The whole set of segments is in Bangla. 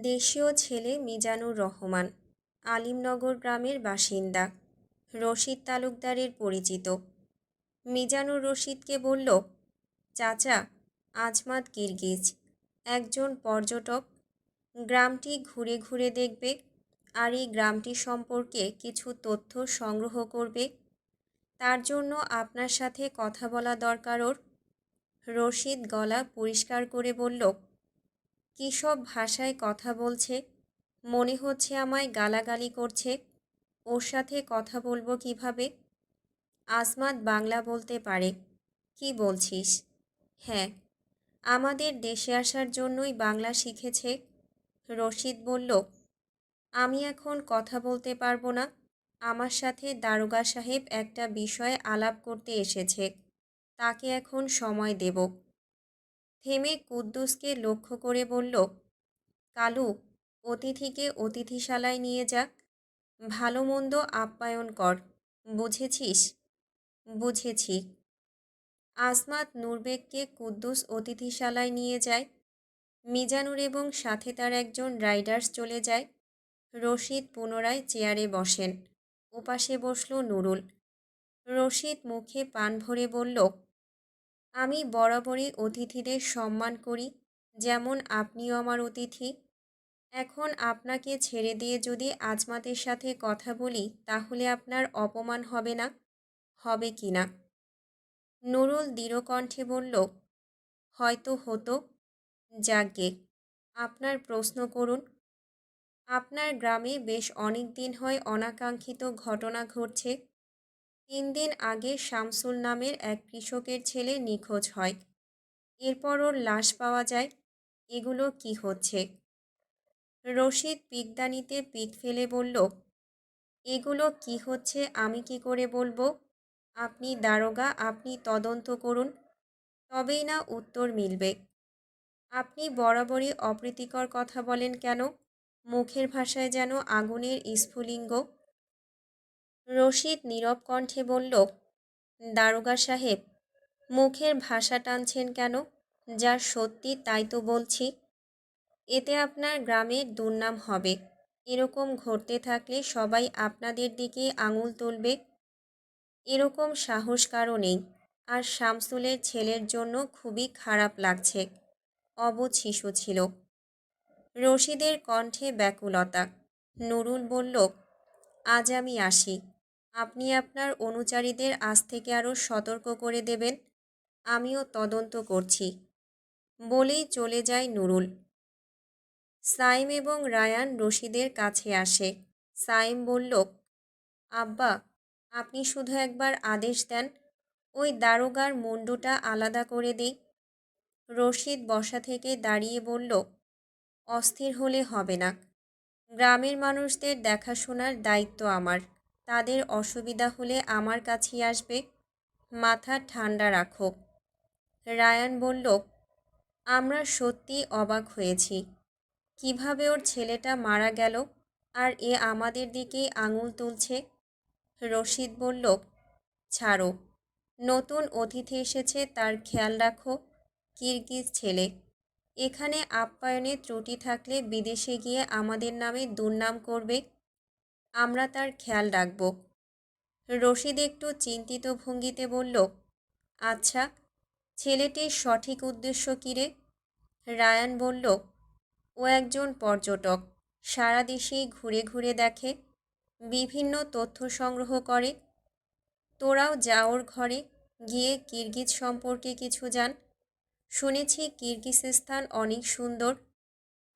দেশীয় ছেলে মিজানুর রহমান, আলিমনগর গ্রামের বাসিন্দা, রশিদ তালুকদারের পরিচিত। মিজানুর রশিদকে বলল, চাচা, আজমাত কিরগিজ একজন পর্যটক। গ্রামটি ঘুরে ঘুরে দেখবে আর এই গ্রামটি সম্পর্কে কিছু তথ্য সংগ্রহ করবে। তার জন্য আপনার সাথে কথা বলা দরকার। ওর রশিদ গলা পরিষ্কার করে বলল কী সব ভাষায় কথা বলছে? মনে হচ্ছে আমায় গালাগালি করছে। ওর সাথে কথা বলব কীভাবে? আজমাত বাংলা বলতে পারে। কি বলছিস? হ্যাঁ। আমাদের দেশে আসার জন্যই বাংলা শিখেছে। রশিদ বলল, আমি এখন কথা বলতে পারব না। আমার সাথে দারোগা সাহেব একটা বিষয়ে আলাপ করতে এসেছে। তাকে এখন সময় দেব। থেমে কুদ্দুসকে লক্ষ্য করে বলল, কালু, অতিথিকে অতিথিশালায় নিয়ে যাক। ভালো মন্দ আপ্যায়ন কর। বুঝেছিস? বুঝেছি। আসমাত নূরবেগকে কুদ্দুস অতিথিশালায় নিয়ে যায়। মিজানুর এবং সাথে তার একজন রাইডার্স চলে যায়। রশিদ পুনরায় চেয়ারে বসেন। ওপাশে বসল নুরুল। রশিদ মুখে পান ভরে বলল আমি বরাবরই অতিথিদের সম্মান করি, যেমন আপনিও আমার অতিথি। এখন আপনাকে ছেড়ে দিয়ে যদি আজমাতের সাথে কথা বলি, তাহলে আপনার অপমান হবে না? হবে কি না? নুরুল দৃঢ়কণ্ঠে বলল, হয়তো হতো। যাগে আপনার প্রশ্ন করুন। আপনার গ্রামে বেশ অনেক দিন হয় অনাকাঙ্ক্ষিত ঘটনা ঘটছে। তিন দিন আগে শামসুল নামের এক কৃষকের ছেলে নিখোঁজ হয়। এরপর ওর লাশ পাওয়া যায়। এগুলো কি হচ্ছে? রশিদ পিকদানিতে পিক ফেলে বলল, এগুলো কি হচ্ছে আমি কি করে বলব? আপনি দারোগা, আপনি তদন্ত করুন, তবেই না উত্তর মিলবে। আপনি বরাবরই অপ্রীতিকর কথা বলেন কেন? মুখের ভাষায় যেন আগুনের স্ফুলিঙ্গ রশিদ নীরব কণ্ঠে বলল, দারোগা সাহেব, মুখের ভাষা টানছেন কেন? যা সত্যি তাই তো বলছি। এতে আপনার গ্রামের দুর্নাম হবে। এরকম ঘটতে থাকলে সবাই আপনাদের দিকে আঙুল তুলবে। এরকম সাহস কারও নেই। আর শামসুলের ছেলের জন্য খুবই খারাপ লাগছে। অবুধ শিশু ছিল। রশিদের কণ্ঠে ব্যাকুলতা। নুরুল বলল, আজ আমি আসি। আপনি আপনার অনুচারীদের আজ থেকে আরও সতর্ক করে দেবেন। আমিও তদন্ত করছি। বলেই চলে যায় নুরুল। সাইম এবং রায়ান রশিদের কাছে আসে। সাইম বলল, আব্বা, আপনি শুধু একবার আদেশ দেন, ওই দারোগার মুন্ডুটা আলাদা করে দিই। রশিদ বসা থেকে দাঁড়িয়ে বলল, অস্থির হলে হবে না। গ্রামের মানুষদের দেখাশোনার দায়িত্ব আমার। তাদের অসুবিধা হলে আমার কাছেই আসবে। মাথা ঠান্ডা রাখো। রায়ান বলল, আমরা সত্যি অবাক হয়েছি। কীভাবে ওর ছেলেটা মারা গেল আর এ আমাদের দিকেই আঙুল তুলছে? রশিদ বলল, ছাড়ো। নতুন অতিথি এসেছে, তার খেয়াল রাখো। কিরগিজ ছেলে। এখানে আপ্যায়নে ত্রুটি থাকলে বিদেশে গিয়ে আমাদের নামে দুর্নাম করবে। আমরা তার খেয়াল রাখব। রশিদ একটু চিন্তিত ভঙ্গিতে বলল আচ্ছা ছেলেটির সঠিক উদ্দেশ্য কিরে রায়ান বলল, ও একজন পর্যটক। সারা দেশেই ঘুরে ঘুরে দেখে, বিভিন্ন তথ্য সংগ্রহ করে। তোরাও যা ওর ঘরে গিয়ে কিরগিজ সম্পর্কে কিছু জান। শুনেছি কিরগিজস্তান অনেক সুন্দর।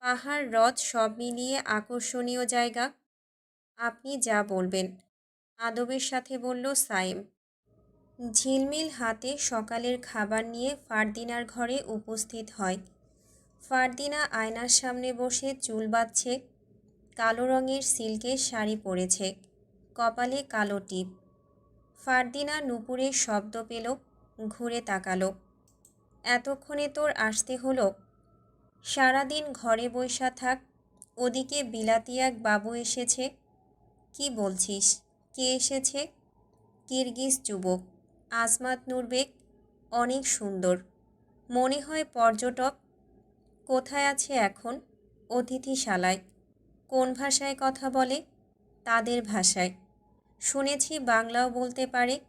পাহাড়, হ্রদ সব মিলিয়ে আকর্ষণীয় জায়গা। আপনি যা বলবেন। আদবের সাথে বলল সাইম ঝিলমিল হাতে সকালের খাবার নিয়ে ফারদিনার ঘরে উপস্থিত হয়। ফারদিনা আয়নার সামনে বসে চুল বাঁধছে, কালো রঙের সিল্কের শাড়ি পরেছে, কপালে কালো টিপ। ফারদিনা নুপুরের শব্দ পেল, ঘুরে তাকালো। এতক্ষণে তোর আসতে হলো? সারাদিন ঘরে বৈশা থাক, ওদিকে বিলাতি এক বাবু এসেছে। কি বলছিস? কে এসেছে? কিরগিজ যুবক, আজমাত নুরবেক অনেক সুন্দর। মনে হয় পর্যটক। কোথায় আছে এখন? অতিথিশালায়। কোন ভাষায় কথা বলে? তাদের ভাষায়। শুনেছি বাংলাও বলতে পারে।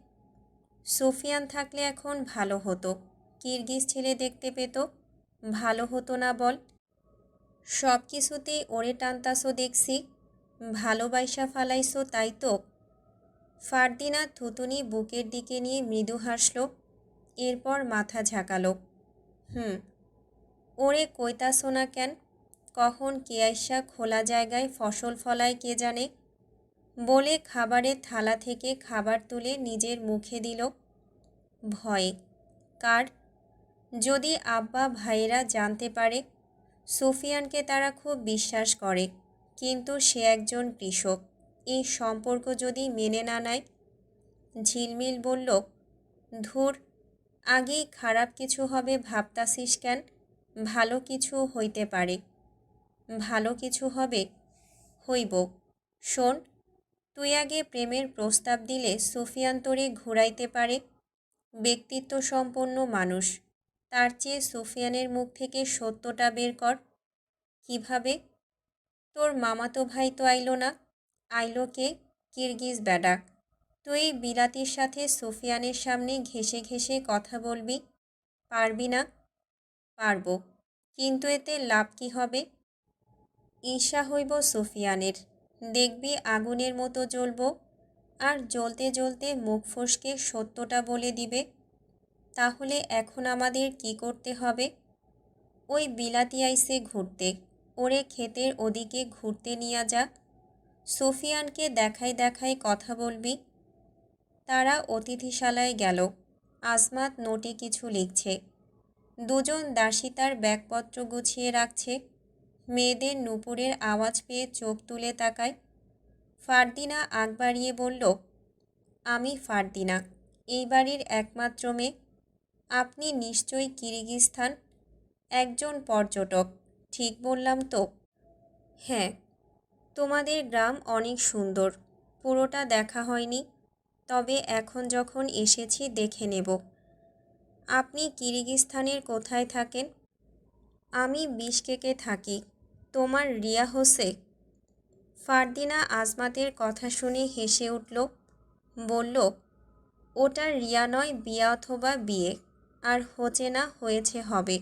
সুফিয়ান থাকলে এখন ভালো হতো। কিরগিজ ছেলে দেখতে পেত। ভালো হতো না বল। সব কিছুতেই ওরে টানতাসো দেখছি। ভালোবাসা ফালাইছো তাই তো? ফারদিনা থুতুনি বুকের দিকে নিয়ে মৃদু হাসল, এরপর মাথা ঝাঁকালো। হুম, ওরে কইতাছো না কেন? কখন কেয়াইসা খোলা জায়গায় ফসল ফলায় কে জানে? বলে খাবারের থালা থেকে খাবার তুলে নিজের মুখে দিল। ভয়ে, কার? যদি আব্বা ভাইয়েরা জানতে পারে, সুফিয়ানকে তারা খুব বিশ্বাস করে। কিন্তু সে একজন কৃষক। এই সম্পর্ক যদি মেনে না নেয়? ঝিলমিল বলল, ধুর, আগেই খারাপ কিছু হবে ভাবতাসিস কেন? ভালো কিছু হইতে পারে। ভালো কিছু হবে? হইব। শোন, তুই আগে প্রেমের প্রস্তাব দিলে সুফিয়ান তোরে ঘুরাইতে পারে। ব্যক্তিত্ব সম্পন্ন মানুষ। তার চেয়ে সুফিয়ানের মুখ থেকে সত্যটা বের কর। কীভাবে? তোর মামাতো ভাই তো আইলো না? আইলো কে? কিরগিজ ব্যাডা। তুই বিলাতির সাথে সুফিয়ানের সামনে ঘেসে ঘেসে কথা বলবি? পারবি না? পারব। কিন্তু এতে লাভ কি হবে? ঈর্ষা হইব সুফিয়ানের। দেখবি আগুনের মতো জ্বলব। আর জ্বলতে জ্বলতে মুখ ফসকে সত্যটা বলে দিবে। তাহলে এখন আমাদের কি করতে হবে? ওই বিলাতি আইসে ঘুরতে। ওরে ক্ষেতের ওদিকে ঘুরতে নিয়ে যাক। সোফিয়ানকে দেখাই দেখাই কথা বলবি। তারা অতিথিশালায় গেল। আজমাত নোটে কিছু লিখছে। দুজন দাসী তার ব্যাগপত্র গুছিয়ে রাখছে। মেয়েদের নুপুরের আওয়াজ পেয়ে চোখ তুলে তাকায়। ফারদিনা আগ বাড়িয়ে বলল, আমি ফারদিনা, এই বাড়ির একমাত্র মেয়ে। আপনি নিশ্চয়ই কিরগিস্তান একজন পর্যটক। ঠিক বললাম তো? হ্যাঁ তোমাদের গ্রাম অনেক সুন্দর, পুরোটা দেখা হয়নি। তবে এখন যখন এসেছি দেখে নেব। আপনি কিরগিস্তানের কোথায় থাকেন? আমি বিশকেকে থাকি, তোমার রিয়া হোসে? ফারদিনা আজমাতের কথা শুনে হেসে উঠল, বলল, ওটা রিয়া নয়, বিয়া অথবা বিয়ে, আর হচ্ছে না, হয়েছে হবে।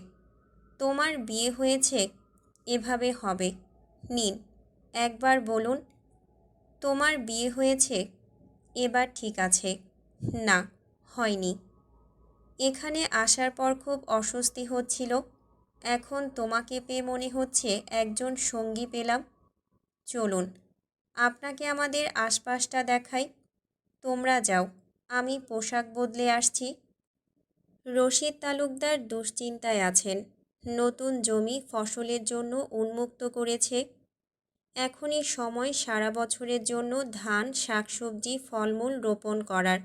তোমার বিয়ে হয়েছে, এভাবে হবে। নিন, একবার বলুন, তোমার বিয়ে হয়েছে, এবার ঠিক আছে। না, হয়নি। এখানে আসার পর খুব অস্বস্তি হচ্ছিল। এখন তোমাকে পেয়ে মনে হচ্ছে একজন সঙ্গী পেলাম। চলুন, আপনাকে আমাদের আশপাশটা দেখাই। তোমরা যাও, আমি পোশাক বদলে আসছি। রশিদ তালুকদার দুশ্চিন্তায় আছেন। নতুন জমি ফসলের জন্য উন্মুক্ত করেছে। এখনই সময় সারা বছরের জন্য ধান, শাকসবজি, ফলমূল রোপণ করার।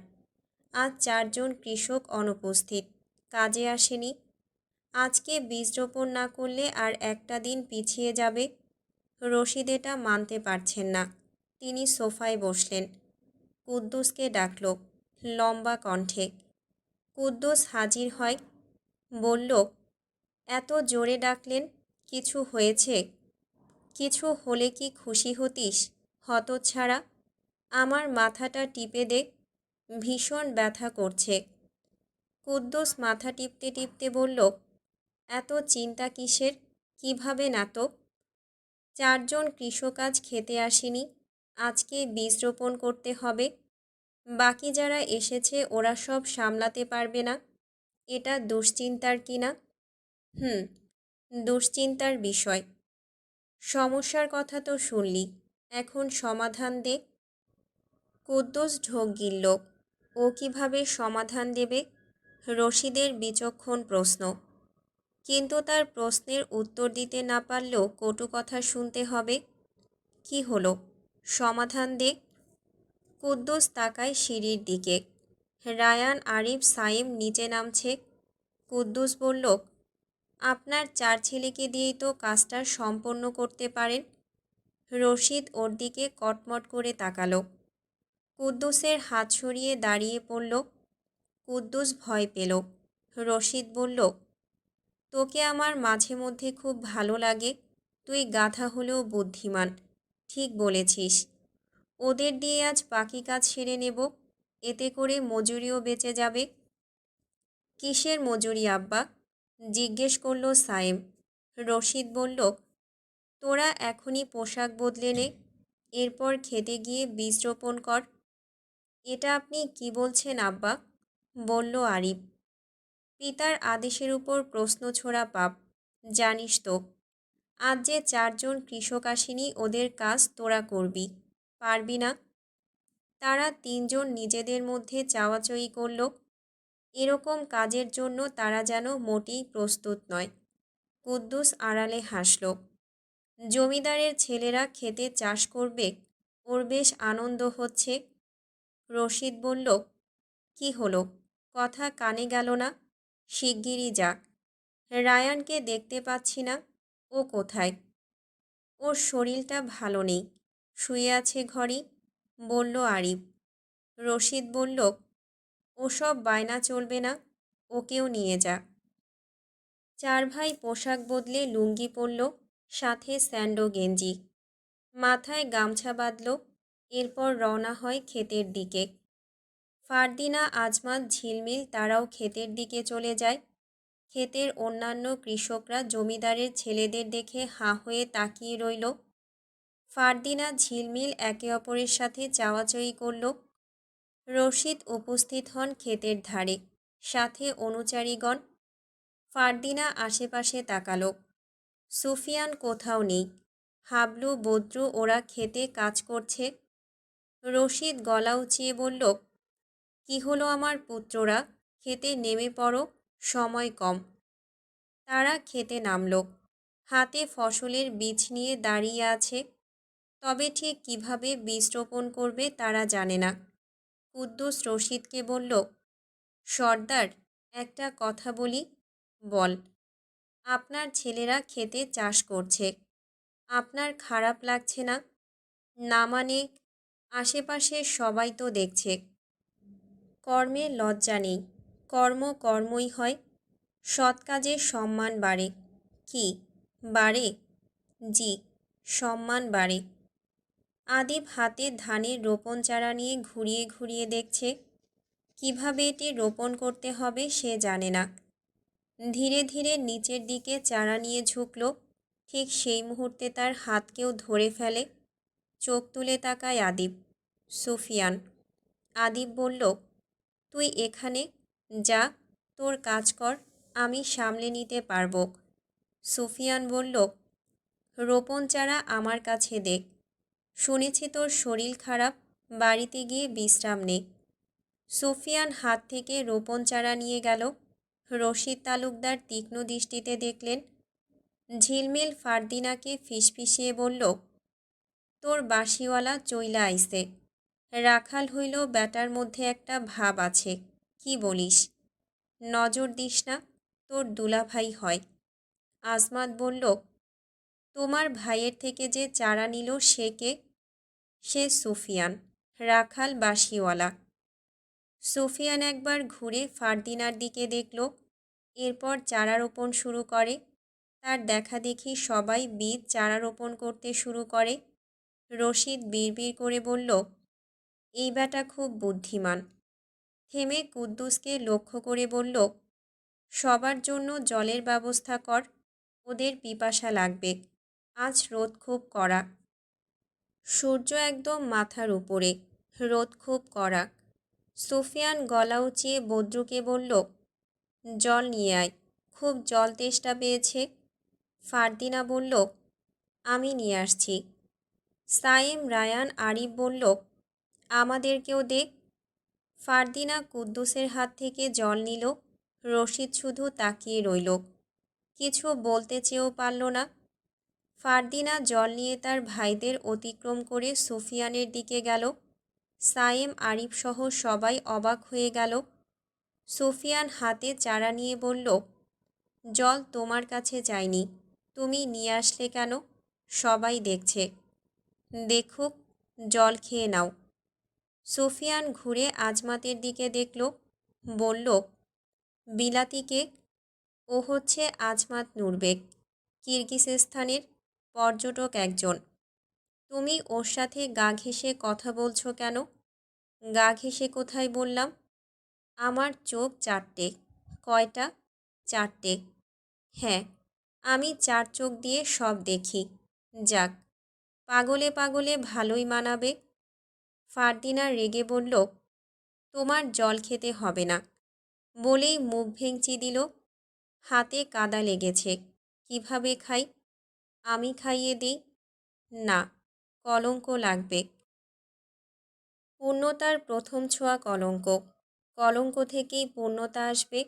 আজ চারজন কৃষক অনুপস্থিত, কাজে আসেনি। আজকে বীজ রোপণ না করলে আর একটা দিন পিছিয়ে যাবে। রশিদ এটা মানতে পারছেন না। তিনি সোফায় বসলেন। কুদ্দুসকে ডাকল, লম্বা কণ্ঠে। কুদ্দুস হাজির হয়, বলল এত জোরে ডাকলেন, কিছু হয়েছে? কিছু হলে কি খুশি হতিস হত ছাড়া আমার মাথাটা টিপে দে ভীষণ ব্যথা করছে। কুদ্দুস মাথা টিপতে টিপতে বলল, এত চিন্তা কিসের? কীভাবে না তো? চারজন কৃষক আজ খেতে আসেনি, আজকে বীজ রোপণ করতে হবে। বাকি যারা এসেছে ওরা সব সামলাতে পারবে না। এটা দুশ্চিন্তার কি না হুম, দুশ্চিন্তার বিষয়। সমস্যার কথা তো শুনলি, এখন সমাধান দে। কুদ্দুস ঢোক গিলল, ও কীভাবে সমাধান দেবে? রশিদের বিচক্ষণ প্রশ্ন। কিন্তু তার প্রশ্নের উত্তর দিতে না পারলেও কটু কথা শুনতে হবে। কি হলো? সমাধান দে। কুদ্দুস তাকায় সিঁড়ির দিকে। রায়ান আরিফ সাইম নিচে নামছে। কুদ্দুস বলল আপনার চার ছেলেকে দিয়েই তো কাজটা সম্পন্ন করতে পারেন। রশিদ ওর দিকে কটমট করে তাকালো। কুদ্দুসের হাত সরিয়ে দাঁড়িয়ে পড়ল। কুদ্দুস ভয় পেল। রশিদ বলল, তোকে আমার মাঝে মধ্যে খুব ভালো লাগে। তুই গাথা হলেও বুদ্ধিমান। ঠিক বলেছিস। ওদের দিয়ে আজ বাকি কাজ সেরে নেব। এতে করে মজুরিও বেঁচে যাবে। কিসের মজুরি আব্বা? জিজ্ঞেস করল, সায়েম। রশিদ বলল, তোরা এখনই পোশাক বদলে নে, এরপর খেতে গিয়ে বীজ রোপণ কর। এটা আপনি কি বলছেন, আব্বা? বলল আরিফ। পিতার আদেশের উপর প্রশ্ন ছোড়া পাপ, জানিস তো। আজ যে চারজন কৃষক আসেনি, ওদের কাজ তোরা করবি, পারবি না? তারা তিনজন নিজেদের মধ্যে চাওয়াচই করল এরকম কাজের জন্য তারা যেন মোটেই প্রস্তুত নয়। কুদ্দুস আড়ালে হাসল। জমিদারের ছেলেরা খেতে চাষ করবে, ওর বেশ আনন্দ হচ্ছে। রশিদ বলল, কি হলো? কথা কানে গেল না। শিগগিরই যাক রায়ানকে দেখতে পাচ্ছি না। ও কোথায়? ওর শরীরটা ভালো নেই। শুয়ে আছে ঘরেই বলল আরিফ। রশিদ বলল ওসব বায়না চলবে না, ওকেও নিয়ে যা। চার ভাই পোশাক বদলে লুঙ্গি পরল, সাথে স্যান্ডো গেঞ্জি। মাথায় গামছা বাঁধল, এরপর রওনা হয় ক্ষেতের দিকে। ফারদিনা আজমাত ঝিলমিল তারাও ক্ষেতের দিকে চলে যায়। ক্ষেতের অন্যান্য কৃষকরা জমিদারের ছেলেদের দেখে হাঁ হয়ে তাকিয়ে রইল। ফারদিনা, ঝিলমিল একে অপরের সাথে চাওয়াচই করল। রশিদ উপস্থিত হন ক্ষেতের ধারে। সাথে অনুচারীগণ। ফারদিনা আশেপাশে তাকালো। সুফিয়ান কোথাও নেই। হাবলু, বদ্রু, ওরা খেতে কাজ করছে। রশিদ গলা উঁচিয়ে বলল, কি হলো আমার পুত্ররা? খেতে নেমে পড়ো, সময় কম। তারা খেতে নামল। হাতে ফসলের বীজ নিয়ে দাঁড়িয়ে আছে। তবে ঠিক কীভাবে বীজ রোপণ করবে তারা জানে না। কুদ্দুস রশিদকে বলল, সর্দার, একটা কথা বলি, বল। আপনার ছেলেরা খেতে চাষ করছে। আপনার খারাপ লাগছে না? না মানে আশেপাশে সবাই তো দেখছে। কর্মে লজ্জা নেই। কর্ম কর্মই হয়। সৎ কাজে সম্মান বাড়ে। কি? বাড়ে? জি, সম্মান বাড়ে। আদিব হাতে ধানের রোপণ চারা নিয়ে ঘুরিয়ে ঘুরিয়ে দেখছে, কীভাবে এটি রোপণ করতে হবে সে জানে না। ধীরে ধীরে নিচের দিকে চারা নিয়ে ঝুঁকল, ঠিক সেই মুহূর্তে তার হাত কেউ ধরে ফেলে, চোখ তুলে তাকায় আদিব। সুফিয়ান, আদিব বলল, তুই এখানে, যা, তোর কাজ কর, আমি সামলে নিতে পারব। সুফিয়ান বলল, রোপণ চারা আমার কাছে দেখ শুনেছি তোর শরীর খারাপ, বাড়িতে গিয়ে বিশ্রাম নে। সুফিয়ান হাত থেকে রোপণ চারা নিয়ে গেল। রশিদ তালুকদার তীক্ষ্ণ দৃষ্টিতে দেখলেন। ঝিলমিল ফারদিনাকে ফিসফিসিয়ে বলল, তোর বাঁশিওয়ালা চইলা আইসে রাখাল হইল ব্যাটার মধ্যে একটা ভাব আছে, কি বলিস? নজর দিস না, তোর দুলাভাই হয়। আজমাত বলল তোমার ভাইয়ের থেকে যে চারা নিল সে কে? সে সুফিয়ান, রাখাল বাঁশিওয়ালা। সুফিয়ান একবার ঘুরে ফারদিনার দিকে দেখল, এরপর চারা রোপণ শুরু করে। তার দেখা দেখি সবাই বীজ চারা রোপণ করতে শুরু করে। রশিদ বিড়বিড় করে বলল, এই ব্যাটা খুব বুদ্ধিমান। থেমে কুদ্দুসকে লক্ষ্য করে বলল, সবার জন্য জলের ব্যবস্থা কর, ওদের পিপাসা লাগবে। আজ রোদ খুব কড়া। সূর্য একদম মাথার উপরে, রোদ খুব কড়া। সুফিয়ান গলা উঁচিয়ে বদ্রুকে বলল, জল নিয়ে আয়, খুব জল তেষ্টা পেয়েছে। ফারদিনা বলল, আমি নিয়ে আসছি। সাইম রায়ান, আরিফ বলল আমাদেরকেও দেখ ফারদিনা কুদ্দুসের হাত থেকে জল নিল, রশিদ শুধু তাকিয়ে রইল। কিছু বলতে চেয়েও পারল না। ফারদিনা জল নিয়ে তার ভাইদের অতিক্রম করে সুফিয়ানের দিকে গেল। সায়েম আরিফ সহ সবাই অবাক হয়ে গেল। সুফিয়ান হাতে চারা নিয়ে বলল, জল তোমার কাছে চাইনি তুমি নিয়ে আসলে কেন? সবাই দেখছে। দেখুক, জল খেয়ে নাও। সুফিয়ান ঘুরে আজমাতের দিকে দেখল, বলল, বিলাতি কেক, ও হচ্ছে আজমাত নুরবেক কিরগিজস্তানের পর্যটক একজন। তুমি ওর সাথে গা ঘেঁষে কথা বলছো কেন? গা ঘেঁষে কোথায় বললাম? আমার চোখ চারটে। কয়টা? চারটে। হ্যাঁ আমি চার চোখ দিয়ে সব দেখি। যাক, পাগলে পাগলে ভালোই মানাবে। ফারদিনা রেগে বলল, তোমার জল খেতে হবে না। বলেই মুখ ভেঙচি দিল। হাতে কাদা লেগেছে। কীভাবে খাই? আমি খাইয়ে দিই? না, কলঙ্ক লাগবে। পূর্ণতার প্রথম ছোঁয়া কলঙ্ক। কলঙ্ক থেকেই পূর্ণতা আসবে।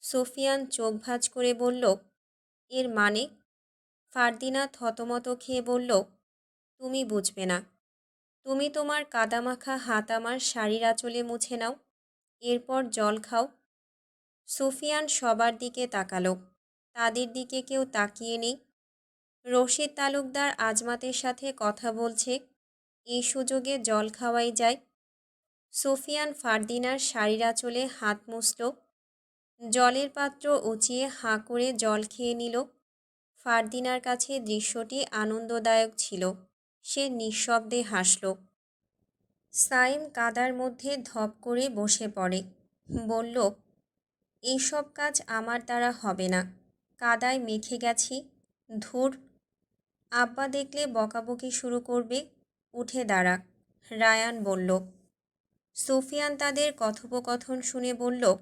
সোফিয়ান চোখ ভাঁজ করে বলল, এর মানে? ফারদিনা থতমত খেয়ে বলল, তুমি বুঝবে না। তুমি তোমার কাদামাখা হাত আমার শাড়ির আঁচলে মুছে নাও। এরপর জল খাও। সুফিয়ান সবার দিকে তাকালো। তাদের দিকে কেউ তাকিয়ে নেই। রশিদ তালুকদার আজমাতের সাথে কথা বলছে, এই সুযোগে জল খাওয়াই যায়। সুফিয়ান ফারদিনার শাড়ির আঁচলে হাত মুছল। জলের পাত্র উঁচিয়ে হাঁ করে জল খেয়ে নিল। ফারদিনার কাছে দৃশ্যটি আনন্দদায়ক ছিল। সে নিঃশব্দে হাসল। সাইম কাদার মধ্যে ধপ করে বসে পড়ে। বলল, এইসব কাজ আমার দ্বারা হবে না। কাদায় মেখে গেছি। ধুর আব্বা দেখলে বকাবকি শুরু করবে, উঠে দাঁড়া। রায়ান বলল, সুফিয়ান তাদের কথোপকথন শুনে বলল,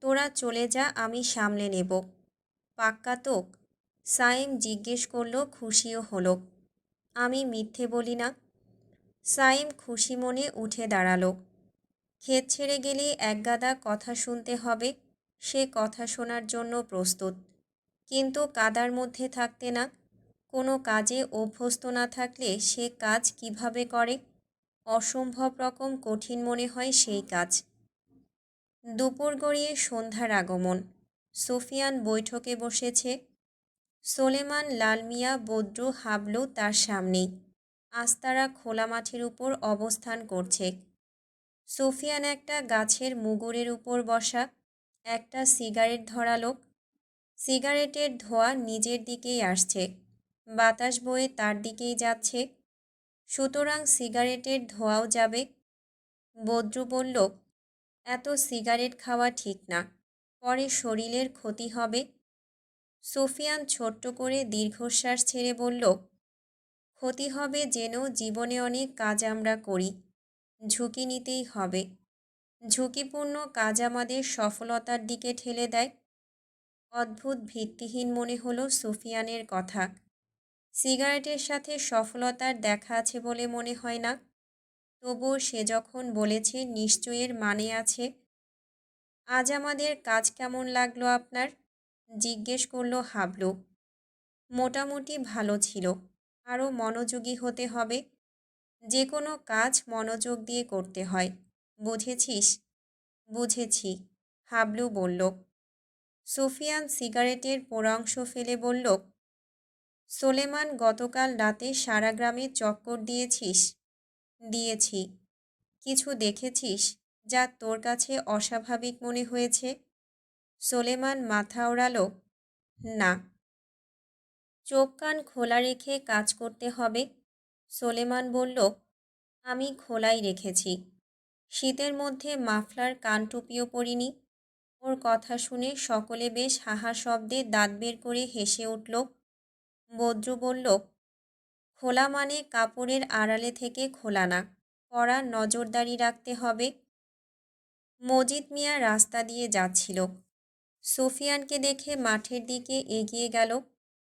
তোরা চলে যা, আমি সামলে নেব। পাক্কা তো সাইম জিজ্ঞেস করল, খুশিও হলো। আমি মিথ্যে বলি না। সাইম খুশি মনে উঠে দাঁড়াল। ক্ষেত ছেড়ে গেলে একগাদা কথা শুনতে হবে, সে কথা শোনার জন্য প্রস্তুত। কিন্তু কাদার মধ্যে থাকতে না কোনো কাজে অভ্যস্ত না থাকলে সে কাজ কীভাবে করে? অসম্ভব রকম কঠিন মনে হয় সেই কাজ। দুপুর গড়িয়ে সন্ধ্যার আগমন। সোফিয়ান বৈঠকে বসেছে। সোলেমান, লালমিয়া, বদ্রু, হাবলু তার সামনেই। আস্তারা খোলা মাঠের উপর অবস্থান করছে। সোফিয়ান একটা গাছের মুগুরের উপর বসা, একটা সিগারেট ধরালো সিগারেটের ধোয়া নিজের দিকেই আসছে। বাতাস বয়ে তার দিকেই যাচ্ছে। সুতরাং সিগারেটের ধোঁয়াও যাবে। বদ্রু বলল, এত সিগারেট খাওয়া ঠিক না। পরে শরীরের ক্ষতি হবে। সোফিয়ান ছোট্ট করে দীর্ঘশ্বাস ছেড়ে বলল, ক্ষতি হবে যেন জীবনে অনেক কাজ আমরা করি। ঝুঁকি নিতেই হবে। ঝুঁকিপূর্ণ কাজ আমাদের সফলতার দিকে ঠেলে দেয়। অদ্ভুত ভিত্তিহীন মনে হলো সুফিয়ানের কথা। সিগারেটের সাথে সফলতার দেখা আছে বলে মনে হয় না। তবুও সে যখন বলেছে নিশ্চয়ের মানে আছে। আজ আমাদের কাজ কেমন লাগল আপনার? জিজ্ঞেস করল হাবলু। মোটামুটি ভালো ছিল। আরও মনোযোগী হতে হবে। যে কোনো কাজ মনোযোগ দিয়ে করতে হয়। বুঝেছিস? বুঝেছি। হাবলু বলল। সুফিয়ান সিগারেটের পোড়াংশ ফেলে বলল সোলেমান, গতকাল রাতে সারা গ্রামে চক্কর দিয়েছিস, দিয়েছি। কিছু দেখেছিস যা তোর কাছে অস্বাভাবিক মনে হয়েছে? সোলেমান মাথা ওড়ালো, না। চোখ কান খোলা রেখে কাজ করতে হবে? সোলেমান বলল, আমি খোলাই রেখেছি। শীতের মধ্যে মাফলার কান টুপিও পরিনি। ওর কথা শুনে সকলে বেশ হাহা শব্দে দাঁত বের করে হেসে উঠল বদ্রু বলল, খোলা মানে কাপড়ের আড়ালে থেকে খোলা না পড়া নজরদারি রাখতে হবে। মজিদ মিয়া রাস্তা দিয়ে যাচ্ছিল। সুফিয়ানকে দেখে মাঠের দিকে এগিয়ে গেল।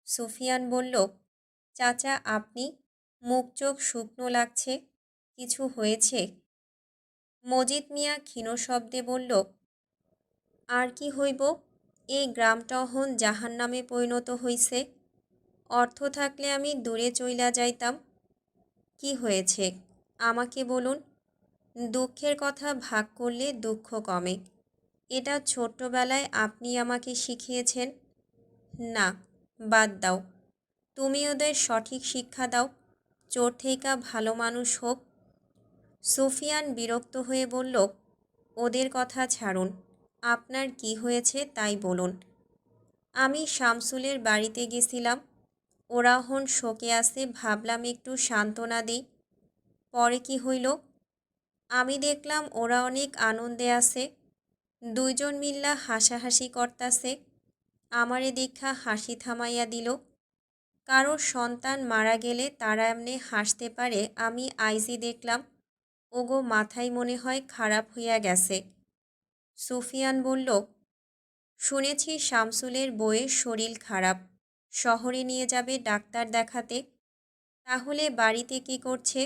সুফিয়ান বলল, চাচা, আপনি, মুখ চোখ শুকনো লাগছে, কিছু হয়েছে? মজিদ মিয়া ক্ষীণ শব্দে বলল, আর কি হইব? এই গ্রামটা হন জাহান নামে পরিণত হইছে। অর্থ থাকলে আমি দূরে চইলা যাইতাম। কি হয়েছে? আমাকে বলুন। দুঃখের কথা ভাগ করলে দুঃখ কমে। এটা ছোট্টবেলায় আপনি আমাকে শিখিয়েছেন? না, বাদ দাও। তুমি ওদের সঠিক শিক্ষা দাও। চোর থেকে ভালো মানুষ হোক। সুফিয়ান বিরক্ত হয়ে বলল, ওদের কথা ছাড়ুন। আপনার কি হয়েছে তাই বলুন। আমি শামসুলের বাড়িতে গেছিলাম। ওরা হন শোকে আসে, ভাবলাম একটু সান্ত্বনা দিই। পরে কি হইল? আমি দেখলাম ওরা অনেক আনন্দে আছে। দুইজন মিল্লা হাসাহাসি করতাছে। আমারে দেখা হাসি থামাইয়া দিল। কারও সন্তান মারা গেলে তারা এমনি হাসতে পারে, আমি আইজি দেখলাম। ওগো মাথায় মনে হয় খারাপ হইয়া গেছে। সুফিয়ান বলল, শুনেছি শামসুলের বইয়ের শরীর খারাপ। শহরে নিয়ে যাবে ডাক্তার দেখাতে। তাহলে বাড়িতে কী করছে?